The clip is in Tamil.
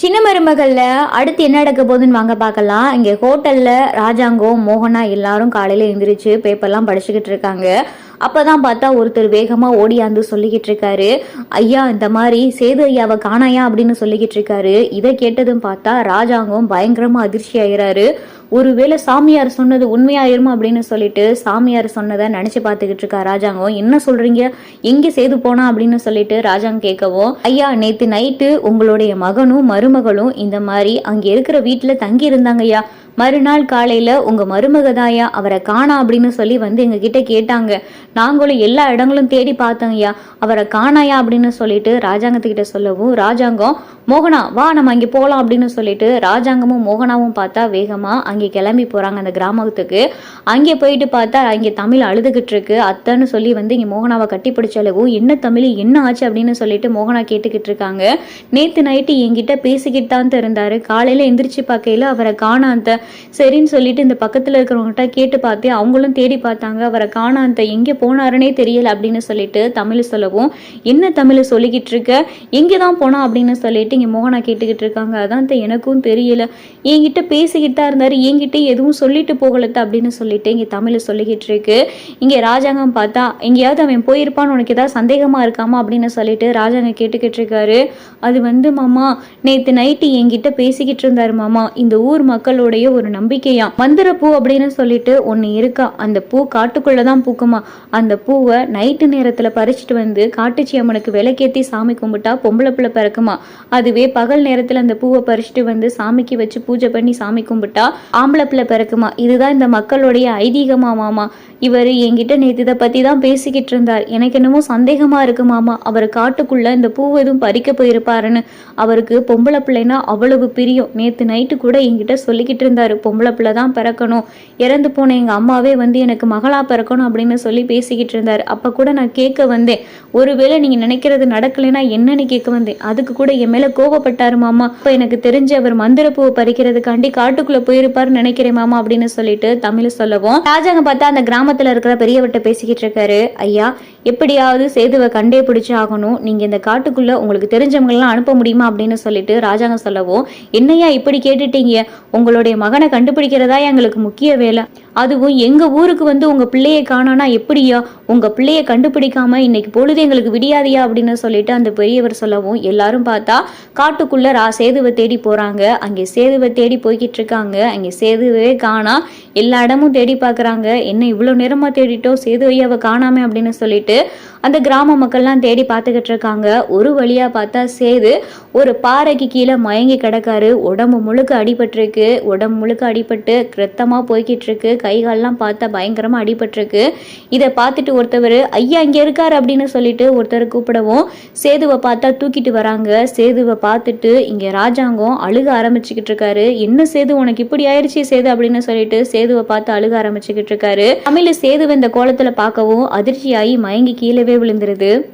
சின்ன மருமகளில் அடுத்து என்ன நடக்க போகுதுன்னு வாங்க பார்க்கலாம். இங்கே ஹோட்டலில் ராஜாங்கம் மோகனா எல்லாரும் காலையில் எழுந்திரிச்சு பேப்பர்லாம் படிச்சுக்கிட்டு இருக்காங்க. அப்போ தான் பார்த்தா ஒருத்தர் வேகமாக ஓடியாந்து சொல்லிக்கிட்டு இருக்காரு. ஐயா இந்த மாதிரி சேது ஐயாவை காணாயா அப்படின்னு சொல்லிக்கிட்டு இருக்காரு. இதை கேட்டதும் பார்த்தா ராஜாங்கம் பயங்கரமாக அதிர்ச்சி ஆகிறாரு ஒருவேளை சாமியார் சொன்னது உண்மையாயிருமா அப்படின்னு சொல்லிட்டு சாமியார் சொன்னதை நினைச்சு பார்த்துக்கிட்டு இருக்கா ராஜாங்கம் என்ன சொல்றீங்க? எங்க சேது போனா அப்படின்னு சொல்லிட்டு ராஜாங்க கேட்கவும் ஐயா நேத்து நைட்டு உங்களுடைய மகனும் மருமகளும் இந்த மாதிரி அங்க இருக்கிற வீட்டுல தங்கி இருந்தாங்க ஐயா மறுநாள் காலையில உங்க மருமகதாயா அவரை காணா அப்படின்னு சொல்லி வந்து எங்க கிட்ட கேட்டாங்க. நாங்களும் எல்லா இடங்களும் தேடி பார்த்தோங்கய்யா. ஐயா அவரை காணாயா அப்படின்னு சொல்லிட்டு ராஜாங்கத்துக்கிட்ட சொல்லவும் ராஜாங்கம் மோகனா வா நம்ம அங்கே போகலாம் அப்படின்னு சொல்லிட்டு ராஜாங்கமும் மோகனாவும் பார்த்தா வேகமா அங்கே கிளம்பி போகிறாங்க அந்த கிராமத்துக்கு. அங்கே போயிட்டு பார்த்தா அங்கே தமிழ் அழுதுகிட்டு இருக்கு. அத்தைன்னு சொல்லி வந்து இங்கே மோகனாவை கட்டி பிடிச்சளவும் என்ன தமிழ்? என்ன ஆச்சு? அப்படின்னு சொல்லிட்டு மோகனா கேட்டுக்கிட்டு இருக்காங்க. நேற்று நைட்டு என்கிட்ட பேசிக்கிட்டு தான் இருந்தாரு. காலையில் எந்திரிச்சு பார்க்கையில அவரை காணாந்த சரின்னு சொல்லிட்டு இந்த பக்கத்தில் இருக்கிறவங்ககிட்ட கேட்டு பார்த்து அவங்களும் தேடி பார்த்தாங்க. அவரை காணாந்த எங்கே போனாருன்னே தெரியல அப்படின்னு சொல்லிட்டு தமிழ் சொல்லவும் என்ன தமிழ் சொல்லிக்கிட்டு இருக்க? எங்கே தான் போனோம் அப்படின்னு சொல்லிட்டு இங்கே மோகனா கேட்டுக்கிட்டு இருக்காங்க. அதான் எனக்கும் தெரியல. என்கிட்ட பேசிக்கிட்டு தான் இருந்தாரு. என்கிட்ட எதுவும் சொல்லிட்டு போகலத்த அப்படின்னு சொல்லிட்டு இங்கே தமிழில் சொல்லிக்கிட்டு இருக்கு. இங்கே ராஜாங்கம் பார்த்தா எங்கேயாவது அவன் போயிருப்பான்னு உனக்கு ஏதாவது சந்தேகமா இருக்காமா? அப்படின்னு சொல்லிட்டு ராஜாங்க கேட்டுக்கிட்டு இருக்காரு. அது வந்து மாமா நேத்து நைட்டு என்கிட்ட பேசிக்கிட்டு இருந்தாரு மாமா. இந்த ஊர் மக்களுடைய ஒரு நம்பிக்கையா? பூ அப்படின்னு சொல்லிட்டு ஒன்று இருக்கா? அந்த பூ காட்டுக்குள்ள தான் பூக்குமா? அந்த பூவை நைட்டு நேரத்துல பறிச்சுட்டு வந்து காட்டுச்சி அம்மனுக்கு விளக்கேத்தி சாமி கும்பிட்டா பொம்பளை பிள்ளை பிறக்குமா? அதுவே பகல் நேரத்தில் அந்த பூவை பறிச்சுட்டு வந்து சாமிக்கு வச்சு பூஜை பண்ணி சாமி கும்பிட்டா ஆம்பளை பிள்ளை பிறக்குமா? இதுதான் இந்த மக்களுடைய ஐதீகமா மாமா. இவர் என்கிட்ட நேத்து இதை பத்தி தான் பேசிக்கிட்டு இருந்தார். எனக்கு என்னமோ சந்தேகமா இருக்கு மாமா. அவர் காட்டுக்குள்ள இந்த பூ எதுவும் பறிக்க போயிருப்பாருன்னு. அவருக்கு பொம்பளை பிள்ளைனா அவ்வளவு பிரியம். நேத்து நைட்டு கூட என்கிட்ட சொல்லிக்கிட்டு இருந்தாரு. பொம்பளை பிள்ளை தான் பிறக்கணும். இறந்து போன எங்க அம்மாவே வந்து எனக்கு மகளா பிறக்கணும் அப்படின்னு சொல்லி பேசிக்கிட்டு இருந்தாரு. அப்ப கூட நான் கேட்க வந்தேன். ஒருவேளை நீங்க நினைக்கிறது நடக்கலைன்னா என்னன்னு கேட்க வந்தேன். அதுக்கு கூட என் மேல கோபப்பட்டாரு மாமா. இப்போ எனக்கு தெரிஞ்சு அவர் மந்திரப்பூவை பறிக்கிறதுக்காண்டி காட்டுக்குள்ள போயிருப்பாருன்னு நினைக்கிறேன் மாமா அப்படின்னு சொல்லிட்டு தமிழ் சொல்லவும். ராஜாங்க பார்த்தா அந்த கிராமத்தில் இருக்கிற பெரியவர்கிட்ட பேசிக்கிட்டு இருக்காரு. ஐயா எப்படியாவது சேதுவை கண்டே பிடிச்சி ஆகணும். நீங்க இந்த காட்டுக்குள்ள உங்களுக்கு தெரிஞ்சவங்களெல்லாம் அனுப்ப முடியுமா அப்படின்னு சொல்லிட்டு ராஜாங்க சொல்லவும் என்னையா இப்படி கேட்டுட்டீங்க? உங்களுடைய மகனை கண்டுபிடிக்கிறதா எங்களுக்கு முக்கிய வேலை. அதுவும் எங்க ஊருக்கு வந்து உங்க பிள்ளையை காணோன்னா எப்படியா? உங்க பிள்ளையை கண்டுபிடிக்காம இன்னைக்கு பொழுது எங்களுக்கு விடியாதியா? அப்படின்னு சொல்லிட்டு அந்த பெரியவர் சொல்லவும் எல்லாரும் பார்த்தா காட்டுக்குள்ள ரா சேதுவை தேடி போறாங்க. அங்கே சேதுவை தேடி போய்கிட்டு இருக்காங்க. அங்கே சேதுவே காணா. எல்லா இடமும் தேடி பார்க்கறாங்க. என்ன இவ்வளோ நிறமா தேடிட்டோம் சேது ஐயாவை காணாமே அப்படின்னு சொல்லிட்டு அந்த கிராம மக்கள்லாம் தேடி பார்த்துக்கிட்டு இருக்காங்க ஒரு வழியாக பார்த்தா சேது ஒரு பாறைக்கு கீழே மயங்கி கிடக்காரு. உடம்பு முழுக்க அடிபட்டிருக்கு. உடம்பு முழுக்க அடிபட்டு கிரத்தமாக போய்கிட்டு இருக்கு கை பார்த்தா பயங்கரமாக அடிபட்டிருக்கு. இதை பார்த்துட்டு ஒருத்தவர் ஐயா இங்கே இருக்கார் அப்படின்னு சொல்லிட்டு ஒருத்தர் கூப்பிடவும் சேதுவை பார்த்தா தூக்கிட்டு வராங்க. சேதுவை பார்த்துட்டு இங்கே ராஜாங்கம் அழுக ஆரம்பிச்சுக்கிட்டு இருக்காரு என்ன சேது உனக்கு இப்படி ஆயிடுச்சு சேது அப்படின்னு சொல்லிட்டு சேதுவை பார்த்து அழுக ஆரம்பிச்சுக்கிட்டு இருக்காரு தமிழ் சேதுவை இந்த கோலத்தில் பார்க்கவும் அதிர்ச்சியாகி மயங்கி கீழே விழுந்துருது.